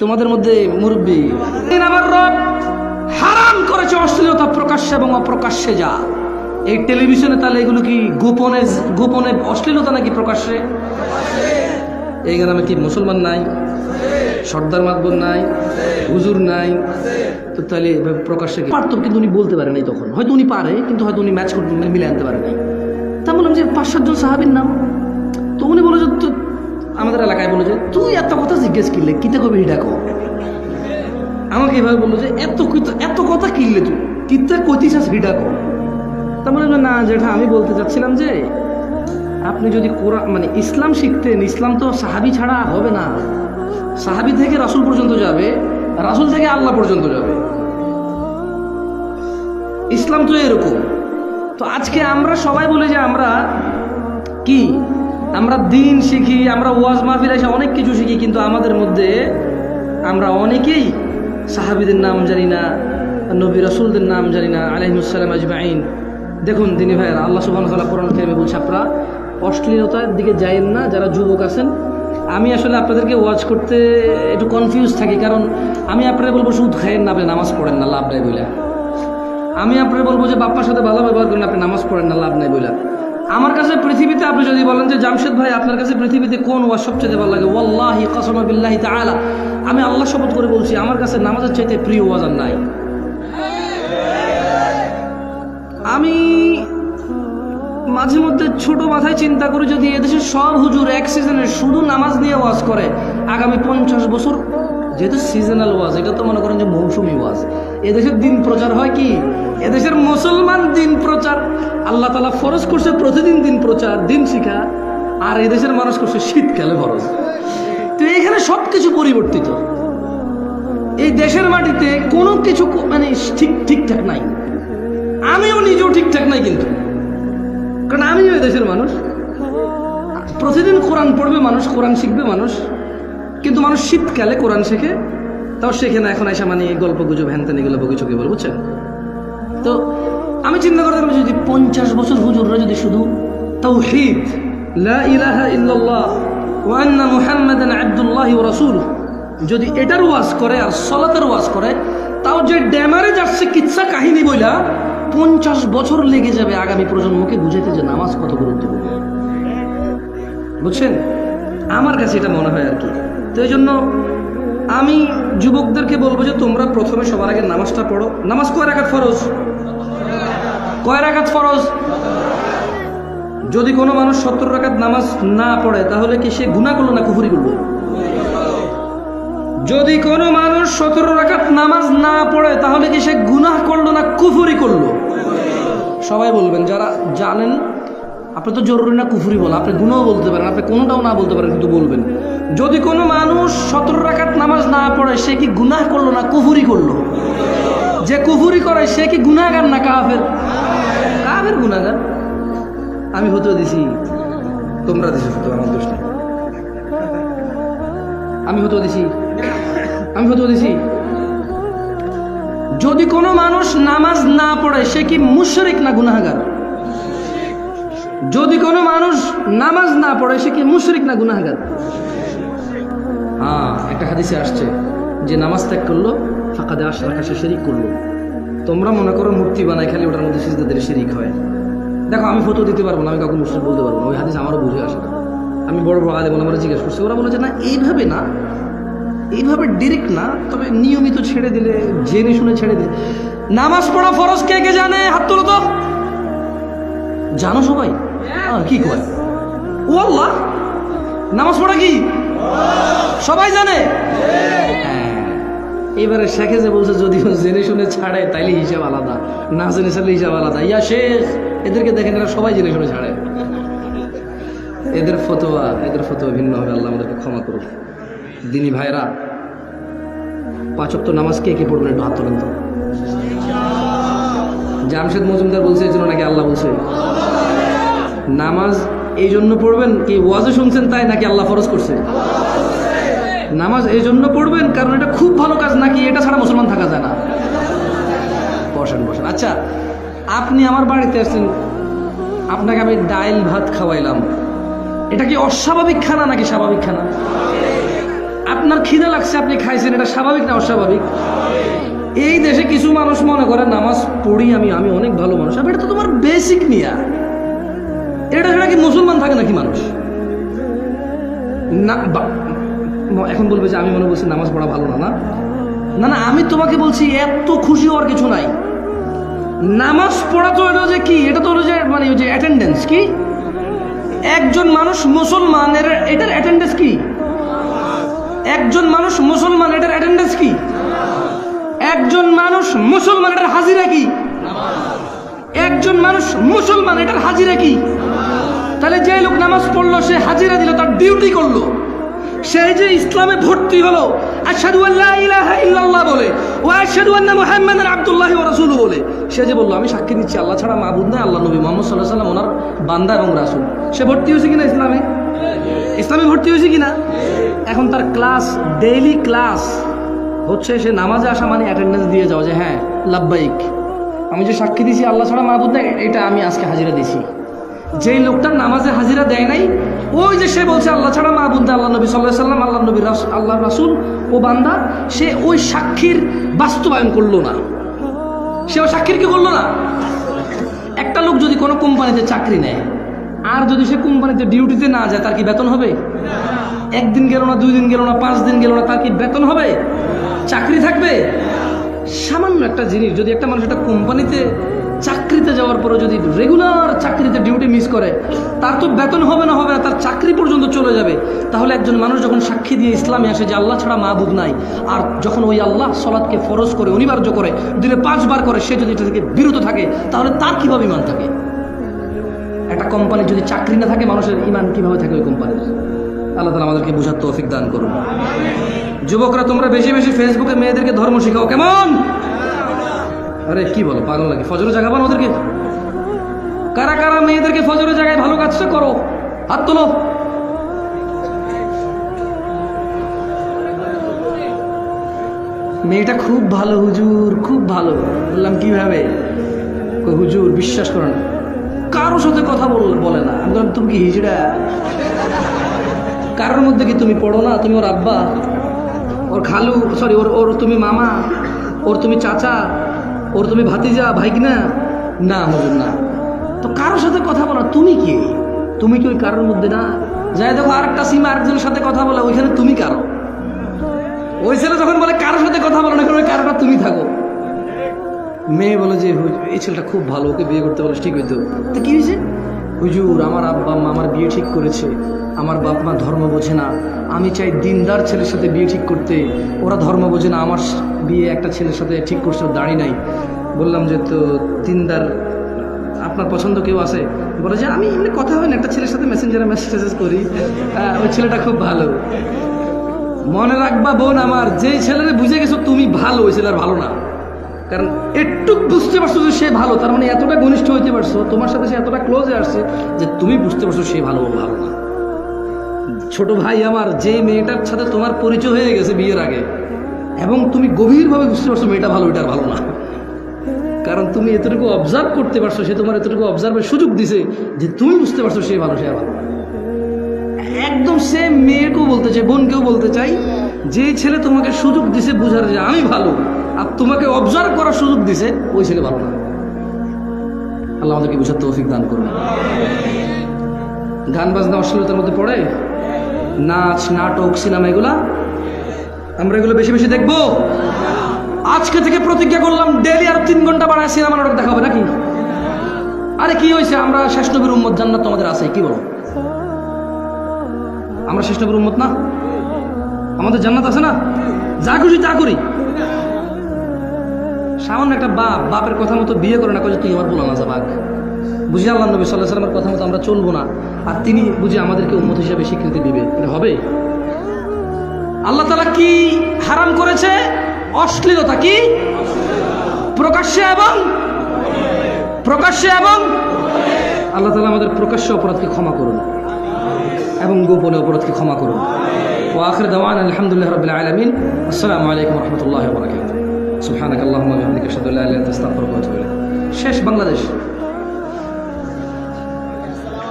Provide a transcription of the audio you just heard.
তোমাদের মধ্যে মুরব্বী। আমার হারাম করেছে, অশ্লীলতা প্রকাশ্যে এবং অপ্রকাশ্যে যা। এই টেলিভিশনে তাহলে এগুলো কি গোপনে গোপনে অশ্লীলতা নাকি প্রকাশ্যে? এই গ্রামে কি মুসলমান নাই? সর্দার মাতবর নাই? হুজুর নাই? তো তাহলে প্রকাশ্যে পারতো কিন্তু উনি বলতে পারে নাই তখন। হয়তো উনি পারে, কিন্তু হয়তো উনি ম্যাচ মিলে আনতে পারে নাই। তা বললাম যে পাঁচ সাতজন সাহাবির নাম। তো উনি বলে যে আমাদের এলাকায় বলে যে, তুই এত কথা জিজ্ঞেস করলে, কিতে কবি হিডা কো আমাকে এভাবে বলল যে, এত এত কথা কিনলে তুই, কিতে কইতিস হিডা কো তা বলে না যেটা আমি বলতে চাচ্ছিলাম যে, আপনি যদি কোরআন মানে ইসলাম শিখতেন, ইসলাম তো সাহাবি ছাড়া হবে না। সাহাবি থেকে রাসূল পর্যন্ত যাবে, রাসুল থেকে আল্লাহ পর্যন্ত যাবে। ইসলাম তো এরকম। তো আজকে আমরা সবাই বলে যে, আমরা কি আমরা দিন শিখি, আমরা ওয়াজ মাহফিল এসে অনেক কিছু শিখি, কিন্তু আমাদের মধ্যে আমরা অনেকেই সাহাবিদের নাম জানি না, নবী রসুলদের নাম জানি না আলহিমুসালাম আজমাইন। দেখুন দিনী ভাইয়েরা, আল্লাহ সুবাহ কোরআন কেমে বলছে, আপনারা অশ্লীলতার দিকে যাইন না, যারা যুবক আছেন। আমি আসলে আপনাদেরকে ওয়াচ করতে একটু কনফিউজ থাকি, কারণ আমি আপনারা বলব, সুদ খাইয়েন না, আপনি নামাজ পড়েন না, লাভ নাই বলে আমি আপনারা বলব যে, বাপ্পার সাথে ভালো ব্যবহার করেন, আপনি নামাজ পড়েন না, লাভ নাই বলে আমার কাছে পৃথিবীতে আপনি যদি বলেন যে জামশেদ ভাই, আপনার কাছে পৃথিবীতে কোন ওয়াজ সবচেয়ে ভালো লাগে? ওয়াল্লাহি কাসমা বিল্লাহি তাআলা। আমি আল্লাহ শপথ করে বলছি, আমার কাছে নামাজের চাইতে প্রিয় ওয়াজ আর নাই। আমি মাঝে মধ্যে ছোট মাথায় চিন্তা করি যদি এদেশের সব হুজুর এক সিজনে শুধু নামাজ নিয়ে ওয়াজ করে, আগামী পঞ্চাশ বছর যেহেতু সিজনাল ওয়াজ, এটা তো মনে করেন যে মৌসুমি ওয়াজ। এদেশের দিন প্রচার হয় কি? এদেশের মুসলমান দিন প্রচার। আল্লাহ তালা ফরজ করছে, প্রতিদিন দিন প্রচার, দিন শিখা। আর এদেশের মানুষ করছে শীতকালে ফরজ। তো এখানে সব কিছু পরিবর্তিত। এই দেশের মাটিতে কোনো কিছু মানে ঠিক, ঠিকঠাক নাই। আমিও নিজেও ঠিকঠাক নাই কিন্তু। কারণ আমিও দেশের মানুষ। প্রতিদিন কোরআন পড়বে মানুষ, কোরআন শিখবে মানুষ। কিন্তু মানুষ শীতকালে কোরআন শেখে। তাও সেখানে এখন এসে মানে গল্প গুজব হ্যান ত্যান এগুলো বকি চকি বলে, বুঝছেন? তো আমি চিন্তা করতে পারি যদি পঞ্চাশ বছর হুজুররা যদি শুধু আন্না মুহাম্মাদান আবদুল্লাহি যদি এটার ওয়াজ করে আর সলাতের ওয়াজ করে, তাও যে ড্যামারে যাচ্ছে কিচ্ছা কাহিনী বইলা, পঞ্চাশ বছর লেগে যাবে আগামী প্রজন্মকে বুঝাইতে যে নামাজ কত গুরুত্বপূর্ণ। বুঝছেন? আমার কাছে এটা মনে হয় আর কি। তো এই জন্য আমি যুবকদেরকে বলব যে তোমরা প্রথমে সবার আগে নামাজটা পড়ো। নামাজ কয় রাখাত ফরজ? কয় রাখাত ফরজ? যদি কোনো মানুষ সত্তর রাখাত নামাজ না পড়ে, তাহলে কি সে গুণা করল না কুফুরি করল যদি কোনো মানুষ সতেরো রাখাত নামাজ না পড়ে, তাহলে কি সে গুনাহ করল না কুফুরি করল? সবাই বলবেন, যারা জানেন আপনি তো জরুরি না কুফুরি বলা, আপনি গুণও বলতে পারেন, আপনি কোনোটাও না বলতে পারেন, কিন্তু বলবেন। যদি কোনো মানুষ সতেরো রাখাত নামাজ না পড়ে, সে কি গুনাহ করল না কুফুরি করল? যে কুফুরি করে, সে কি গুনাহগার না কাফের? কাফের গুনাহগার। আমি হতে দিছি। তোমরা দিছি হতো আমার দোষ নেই। আমি হতে দিছি। আমি হতে দিছি। যদি কোনো মানুষ নামাজ না পড়ে, সে কি মুশরিক না গুনাহগার? যদি কোনো মানুষ নামাজ না পড়ে, সে কি মুশরিক না গুনাহগার? হ্যাঁ একটা হাদিসে আসছে যে নামাজ ত্যাগ করল, ফাঁকাদে আশ রাখা সে শিরিক করল। তোমরা মনে করো মূর্তি বানায় খালি ওটার মধ্যে সিজদা দিলে শিরিক হয়। দেখো, আমি ফটো দিতে পারব না, আমি কাউকে মুসলিম বলতে পারব না, ওই হাদিস আমারও বুঝে আসে না। আমি বড় বড় আলেম আমরা জিজ্ঞেস করছি, ওরা বলে যে না, এইভাবে না, এইভাবে ডিরেক্ট না, তবে নিয়মিত ছেড়ে দিলে, জেনে শুনে ছেড়ে দিলে। নামাজ পড়া ফরজ কে কে জানে? হাত তোলো তো। জানো সবাই? কি কয়? আল্লাহ, নামাজ পড়া কি? সবাই জানে? হ্যাঁ। এবারে শেখে যে বলছে যদি ও জেনে শুনে ছাড়ে, তাইলে হিসাব আলাদা। না জেনে ছাড়লে হিসাব আলাদা। ইয়া শেষ। এদেরকে দেখেন এরা সবাই জেনে শুনে ছাড়ে। এদের ফতোয়া এদের ফতোয়া ভিন্ন হবে। আল্লাহ আমাদেরকে ক্ষমা করুক। দিনী ভাইরা পাঁচক তো নামাজ কে কে পড়বেন একটু হাত তোলেন তো। জামশেদ মজুমদার বলছে, এই জন্য নাকি আল্লাহ বলছে। নামাজ এই জন্য পড়বেন কি ওয়াজে শুনছেন তাই নাকি আল্লাহ ফরজ করছে? নামাজ এই জন্য পড়বেন কারণ এটা খুব ভালো কাজ নাকি এটা ছাড়া মুসলমান থাকা যায় না? বসেন বসেন। আচ্ছা আপনি আমার বাড়িতে আসছেন, আপনাকে আমি ডাইল ভাত খাওয়াইলাম। এটা কি অস্বাভাবিক খানা নাকি স্বাভাবিক খানা? আপনার খিদে লাগছে, আপনি খাইছেন, এটা স্বাভাবিক না অস্বাভাবিক? এই দেশে কিছু মানুষ মনে করে, নামাজ পড়ি আমি আমি অনেক ভালো মানুষ এটা তো তোমার বেসিক নিয়া। এটা ছাড়া কি মুসলমান থাকে নাকি মানুষ? না এখন বলবে যে আমি মনে বলছি নামাজ পড়া ভালো না না? না না, আমি তোমাকে বলছি এত খুশি হওয়ার কিছু নাই। নামাজ পড়া তো হলো যে কি? এটা তো হলো যে মানে ওই যে অ্যাটেন্ডেন্স কি? একজন মানুষ মুসলমান এর এটার অ্যাটেন্ডেন্স কি? একজন মানুষ মুসলমান, এটার অ্যাটেন্ডেন্স কি? একজন মানুষ মুসলমান, এটার হাজিরা কি? একজন মানুষ মুসলমান, এটার হাজিরা কি? তাহলে যে লোক নামাজ পড়ল, সে হাজিরা দিল, তার ডিউটি করল। সে যে ইসলামে ভর্তি হলো আল্লাহ ইল্লাল্লাহ বলে, ও আশহাদু বলে, সে যে বলল, আমি সাক্ষী দিচ্ছি, আল্লাহ ছাড়া মাবুদ নাই, আল্লাহ নবী মুহাম্মদ সাল্লাল্লাহু ওনার বান্দা এবং রাসূল। সে ভর্তি হয়েছে কিনা ইসলামে? ইসলামে ভর্তি হয়েছে কিনা? এখন তার ক্লাস ডেইলি ক্লাস হচ্ছে সে নামাজে আসা মানে অ্যাটেন্ডেন্স দিয়ে যাও যে হ্যাঁ লাব্বাইক। আমি যে সাক্ষী দিছি আল্লাহ ছাড়া মাহবুদ নাই, এটা আমি আজকে হাজিরা দিছি যেই লোকটা নামাজে হাজিরা দেয় নাই, ওই যে সে বলছে, আল্লাহ ছাড়া মাহবুদ আল্লাহ নবী সাল্লাহ সাল্লাম আল্লাহ নবী আল্লাহ রাসুল ও বান্দা, সে ওই সাক্ষীর বাস্তবায়ন করল না। সে ওই সাক্ষীর কি করল না? একটা লোক যদি কোনো কোম্পানিতে চাকরি নেয়, আর যদি সে কোম্পানিতে ডিউটিতে না যায়, তার কি বেতন হবে? একদিন গেল না, দুই দিন গেল না, পাঁচ দিন গেল না, তার কি বেতন হবে? চাকরি থাকবে? সামান্য একটা জিনিস, যদি একটা মানুষ একটা কোম্পানিতে চাকরিতে যাওয়ার পরে যদি রেগুলার চাকরিতে ডিউটি মিস করে, তার তো বেতন হবে না হবে না, তার চাকরি পর্যন্ত চলে যাবে। তাহলে একজন মানুষ যখন সাক্ষী দিয়ে ইসলামে আসে যে আল্লাহ ছাড়া মাহবুব নাই, আর যখন ওই আল্লাহ সলাদকে ফরজ করে, অনিবার্য করে, দিনে পাঁচবার করে, সে যদি এটা থেকে বিরত থাকে, তাহলে তার কীভাবে ইমান থাকে? একটা কোম্পানির যদি চাকরি না থাকে, মানুষের ইমান কীভাবে থাকে ওই কোম্পানির? আল্লাহ আমাদেরকে বোঝার তৌফিক দান করুন। যুবকরা, তোমরা বেশি বেশি ফেসবুকে মেয়েদেরকে ধর্ম শেখাও, কেমন? আরে, কি বলো, পাগল নাকি? ফজরে জাগাবো না ওদেরকে। কারা কারা মেয়েদেরকে ফজরে জায়গায় ভালো কাজটা করো? হাত তোলো। মেয়েটা খুব ভালো, হুজুর, খুব ভালো। বললাম, কীভাবে? হুজুর, বিশ্বাস করেন কারোর সাথে কথা বল, বলে না। আমি বললাম, তুমি কি হিজড়া? কারোর মধ্যে কি তুমি পড়ো না? তুমি ওর আব্বা, ওর খালু সরি ওর ওর তুমি মামা, ওর তুমি চাচা, ওর তুমি ভাতিজা, ভাইগনা? না হুজুর না। তো কারোর সাথে কথা বলো, তুমি কি? তুমি কি ওই কারোর মধ্যে না? যাই দেখো, আরেকটা সীমা আরেকজনের সাথে কথা বলে, ওইখানে তুমি কারও? ওই ছেলে যখন বলে কারোর সাথে কথা বলো না ওই কারোটা তুমি থাকো। মেয়ে বলে যে এই ছেলেটা খুব ভালো, ওকে বিয়ে করতে বলে, ঠিক হইতো। তো কি হয়েছে? হুজুর আমার আব্বা মা আমার বিয়ে ঠিক করেছে। আমার বাপ মা ধর্ম বোঝে না। আমি চাই দিনদার ছেলের সাথে বিয়ে ঠিক করতে। ওরা ধর্ম বোঝে না আমার বিয়ে একটা ছেলের সাথে ঠিক করছে দাঁড়ি নাই। বললাম যে তো দিনদার আপনার পছন্দ কেউ আছে? বলে যে আমি এমনি কথা হয় না একটা ছেলের সাথে মেসেঞ্জারে মেসেজ করি। আহ, ওই ছেলেটা খুব ভালো। মনে রাখবা বোন আমার যেই ছেলেরে বুঝে গেছো তুমি ভালো ওই ছেলের ভালো না। কারণ একটু বুঝতে পারছ যে সে ভালো, তার মানে এতটা ঘনিষ্ঠ হইতে পারছ, তোমার সাথে সে এতটা ক্লোজে আসছে যে তুমি বুঝতে পারছ সে ভালো ভালো না ছোট ভাই আমার যে মেয়েটার সাথে তোমার পরিচয় হয়ে গেছে বিয়ের আগে, এবং তুমি গভীরভাবে বুঝতে পারছ মেয়েটা ভালো এটার ভালো না কারণ তুমি এতটুকু অবজার্ভ করতে পারছ, সে তোমার এতটুকু অবজার্ভের সুযোগ দিছে যে তুমি বুঝতে পারছ সে ভালো সে ভালো। একদম সে মেয়েকেও বলতে চাই, বোনকেও বলতে চাই, যে ছেলে তোমাকে সুযোগ দিছে বুঝার যে আমি ভালো আর তোমাকে অবজার্ভ করার সুযোগ দিছে, ওই ছেলে ভালো না। আল্লাহ আমাদেরকে বুঝার তৌফিক দান করুন। গান বাজনা অশ্লীলতার মধ্যে পড়ে, নাচ, নাটক, সিনেমা এগুলা, আমরা এগুলো বেশি বেশি দেখব। আজকে থেকে প্রতিজ্ঞা করলাম ডেলি আর তিন ঘণ্টা বাড়ায় সিনেমা নাটক দেখা হবে নাকি? আরে কি হয়েছে, আমরা শেষ নবীর উম্মত, জান্নাত তোমাদের আছে, কি বলো? আমরা শেষ নবীর উম্মত না? আমাদের জান্নাত আছে না? যা খুশি তা করি। সামান্য একটা বাপ, বাপের কথা মতো বিয়ে করে না, কয়ে তুই আমার বলো না বাঘ বুঝি আল্লাহ নবী সাল্লাহ সাল্লামের কথা মতো আমরা চলবো না। আর তিনি বুঝি আমাদেরকে উম্মত হিসাবে স্বীকৃতি দিবে। এটা হবে? আল্লাহ তালা কি হারাম করেছে? অশ্লীলতা কি? প্রকাশ্যে এবং প্রকাশ্যে এবং আল্লাহ তালা আমাদের প্রকাশ্য অপরাধকে ক্ষমা করুন। এবং গোপনে অপরাধকে ক্ষমা করুন। ও আখর দাওয়ান আলহামদুলিল্লাহ রবিল আলমিন। আসসালামু আলাইকুম রহমতুল্লাহ বরাকাত সুবহানাক আল্লাহুম্মা ওয়া বিহামদিকা আশহাদু আল্লা ইলাহা ইল্লা আনতা আস্তাগফিরুকা ওয়া আতুবু শেষ বাংলাদেশ।